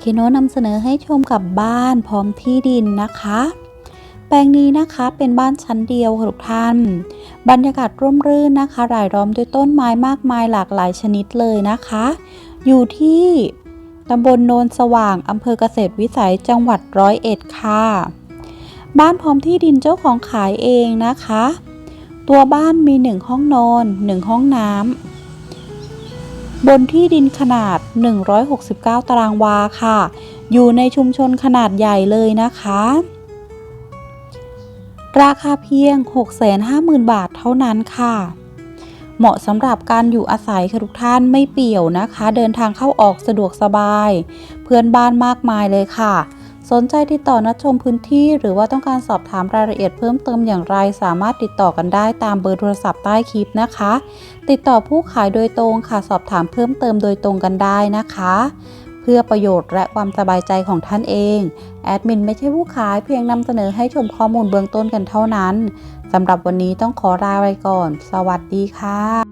เคโนนำเสนอให้ชมกับบ้านพร้อมที่ดินนะคะ แปลงนี้นะคะเป็นบ้านชั้นเดียวค่ะทุกท่าน บรรยากาศร่มรื่นนะคะ รายล้อมด้วยต้นไม้มากมายหลากหลายชนิดเลยนะคะ อยู่ที่ตำบลโนนสว่างอำเภอเกษตรวิสัยจังหวัดร้อยเอ็ดค่ะ บ้านพร้อมที่ดินเจ้าของขายเองนะคะ ตัวบ้านมีหนึ่งห้องนอนหนึ่งห้องน้ำ บนที่ดินขนาด 169 ตารางวาค่ะ อยู่ในชุมชนขนาดใหญ่เลยนะคะ ราคาเพียง 650,000 บาทเท่านั้นค่ะ เหมาะสำหรับการอยู่อาศัยค่ะทุกท่านไม่เปี่ยวนะคะ เดินทางเข้าออกสะดวกสบาย เพื่อนบ้านมากมายเลยค่ะ สนใจติดต่อนัดชมพื้นที่ หรือว่าต้องการสอบถามรายละเอียดเพิ่มเติมอย่างไร สามารถติดต่อกันได้ตามเบอร์โทรศัพท์ใต้คลิปนะคะ ติดต่อผู้ขายโดยตรงค่ะสอบถามเพิ่มเติมโดยตรงกันได้นะคะ เพื่อประโยชน์และความสบายใจของท่านเองแอดมินไม่ใช่ผู้ขายเพียงนำเสนอให้ชมข้อมูลเบื้องต้นกันเท่านั้นสำหรับวันนี้ต้องขอลาไปก่อน สวัสดีค่ะ